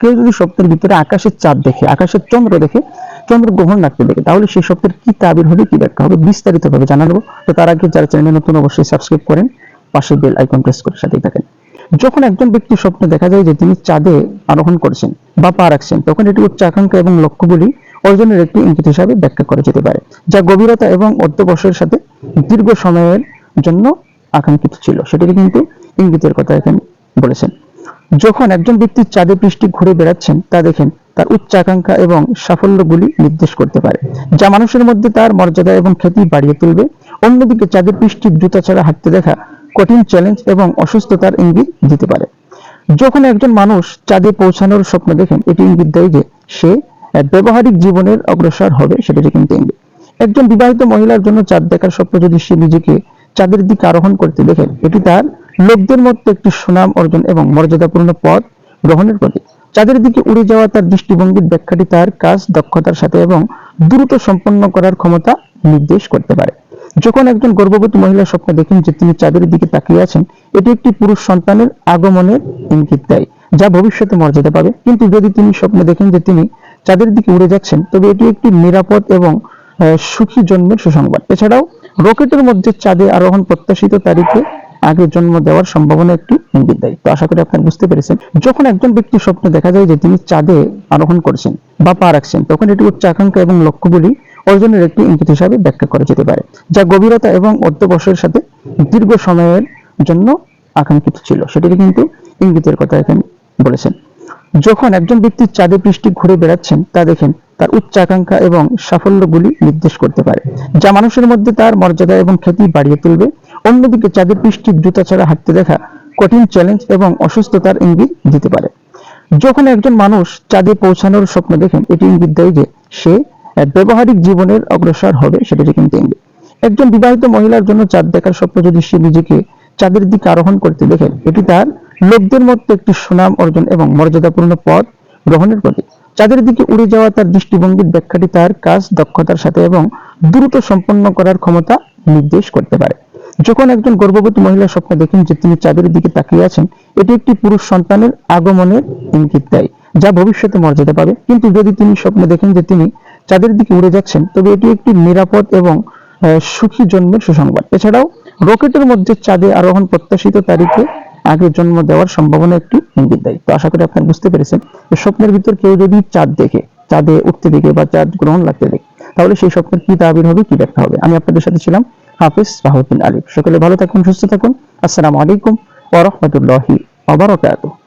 কেউ যদি স্বপ্নের ভিতরে আকাশের চাঁদ দেখে, আকাশের চন্দ্র দেখে, চন্দ্র গ্রহণ রাখতে দেখে, তাহলে সেই স্বপ্নের কি তাবির হবে, কি ব্যাখ্যা হবে বিস্তারিত ভাবে জানাব। তো তার আগে যারা চ্যানেলে নতুন অবশ্যই সাবস্ক্রাইব করেন, পাশে বেল আইকন প্রেস করে সাথেই থাকেন। যখন একজন ব্যক্তি স্বপ্নে দেখা যায় যে তিনি চাঁদে আরোহণ করেছেন বা পা রাখছেন, তখন এটি উচ্চ আকাঙ্ক্ষা এবং লক্ষ্যগুলি অর্জনের একটি ইঙ্গিত হিসাবে ব্যাখ্যা করা যেতে পারে, যা গভীরতা এবং অধ্যবসায়ের সাথে দীর্ঘ সময়ের জন্য আকাঙ্ক্ষিত ছিল। সেটিকে কিন্তু ইঙ্গিতের কথা এখানে বলেছেন। যখন একজন ব্যক্তি চাঁদে পৃষ্ঠে ঘুরে বেড়াচ্ছেন, তা দেখেন তার উচ্চ আকাঙ্ক্ষা এবং সাফল্যগুলি নির্দেশ করতে পারে, যা মানুষের মধ্যে তার মর্যাদা এবং খ্যাতি বাড়িয়ে তুলবে। অন্যদিকে চাঁদের পৃষ্ঠে জুতা ছাড়া হাঁটতে দেখা কঠিন চ্যালেঞ্জ এবং অসুস্থতার ইঙ্গিত দিতে পারে। যখন একজন মানুষ চাঁদে পৌঁছানোর স্বপ্ন দেখেন, এটি ইঙ্গিত দেয় যে সে ব্যবহারিক জীবনের অগ্রসর হবে, সেটা কিন্তু ইঙ্গিত। একজন বিবাহিত মহিলার জন্য চাঁদ দেখার স্বপ্ন যদি সে নিজেকে চাঁদের দিকে আরোহণ করতে দেখেন এটি তার লোকদের মধ্যে একটি সুনাম অর্জন এবং মর্যাদাপূর্ণ পথ গ্রহণের প্রতীক চাঁদের দিকে উড়ে যাওয়া তার দৃষ্টিভঙ্গির ব্যাখ্যাটি তার কাজ, দক্ষতার সাথে এবং দ্রুত সম্পন্ন করার ক্ষমতা নির্দেশ করতে পারে। যখন একজন গর্ভবতী মহিলা স্বপ্ন দেখেন যে তিনি চাঁদের দিকে তাকিয়ে আছেন, এটি একটি পুরুষ সন্তানের আগমনের ইঙ্গিত দেয়, যা ভবিষ্যতে মর্যাদা পাবে। কিন্তু যদি তিনি স্বপ্ন দেখেন যে তিনি চাঁদের দিকে উড়ে যাচ্ছেন, তবে এটি একটি নিরাপদ এবং সুখী জন্মের সুসংবাদ। এছাড়াও রকেটের মধ্যে চাঁদে আরোহণ প্রত্যাশিত তারিখে আগে জন্ম দেওয়ার সম্ভাবনা একটি ইঙ্গিত দেয়। তো আশা করি আপনারা বুঝতে পেরেছেন। যখন একজন ব্যক্তি স্বপ্নে দেখা যায় যে তিনি চাঁদে আরোহণ করছেন বা পা রাখছেন, তখন এটি উচ্চ আকাঙ্ক্ষা এবং লক্ষ্যগুলি অর্জনের একটি ইঙ্গিত হিসাবে ব্যাখ্যা করা যেতে পারে, যা গভীরতা এবং অধ্যবসায়ের সাথে দীর্ঘ সময়ের জন্য আকাঙ্ক্ষিত ছিল। সেটিকে কিন্তু ইঙ্গিতের কথা এখানে বলেছেন। যখন একজন ব্যক্তি চাঁদে পৃষ্ঠে ঘুরে বেড়াচ্ছেন, তা দেখেন তার উচ্চ আকাঙ্ক্ষা এবং সাফল্যগুলি নির্দেশ করতে পারে, যা মানুষের মধ্যে তার মর্যাদা এবং খ্যাতি বাড়িয়ে তুলবে। অন্যদিকে চাঁদের পৃষ্ঠে জুতা ছাড়া হাঁটতে দেখা কঠিন চ্যালেঞ্জ এবং অসুস্থতার ইঙ্গিত দিতে পারে। যখন একজন মানুষ চাঁদে পৌঁছানোর স্বপ্ন দেখেন, এটি ইঙ্গিত দেয় যে সে ব্যবহারিক জীবনের অগ্রসর হবে সেটি কিন্তু ইঙ্গিত। একজন বিবাহিত মহিলার জন্য চাঁদ দেখার স্বপ্ন যদি সে নিজেকে চাঁদের দিকে আরোহণ করতে দেখেন এটি তার লোকদের মধ্যে একটি সুনাম অর্জন এবং মর্যাদাপূর্ণ পথ গ্রহণের প্রতীক। চাঁদের দিকে উড়ে যাওয়া তার দৃষ্টিভঙ্গির ব্যাখ্যাটি তার কাজ, দক্ষতার সাথে এবং দ্রুত সম্পন্ন করার ক্ষমতা নির্দেশ করতে পারে। যখন একজন গর্ভবতী মহিলা স্বপ্ন দেখেন যে তিনি চাঁদের দিকে তাকিয়ে আছেন, এটি একটি পুরুষ সন্তানের আগমনের ইঙ্গিত দেয়, যা ভবিষ্যতে মর্যাদা পাবে। কিন্তু যদি তিনি স্বপ্নে দেখেন যে তিনি চাঁদের দিকে উড়ে যাচ্ছেন, তবে এটি একটি নিরাপদ এবং সুখী জন্মের সুসংবাদ। এছাড়াও, রকেটের মধ্যে চাঁদে আরোহণ প্রত্যাশিত তারিখে আগে জন্ম দেওয়ার সম্ভাবনা একটি ইঙ্গিত দেয়। তো আশা করি আপনারা বুঝতে পেরেছেন স্বপ্নের ভিতর কেউ যদি চাঁদ দেখে, চাঁদে উঠতে দেখে বা চাঁদ গ্রহণ লাগতে দেখে, তাহলে সেই স্বপ্নের কি তাবির হবে, কি ব্যাখ্যা হবে? আমি আপনাদের সাথে ছিলাম হাফিজ রাহুদ্দিন আলিফ সকলে ভালো থাকুন সুস্থ থাকুন। আসসালামু আলাইকুম ওরহমতুল্লাহি রাহমাতুল্লাহি ওয়া বারাকাতুহু।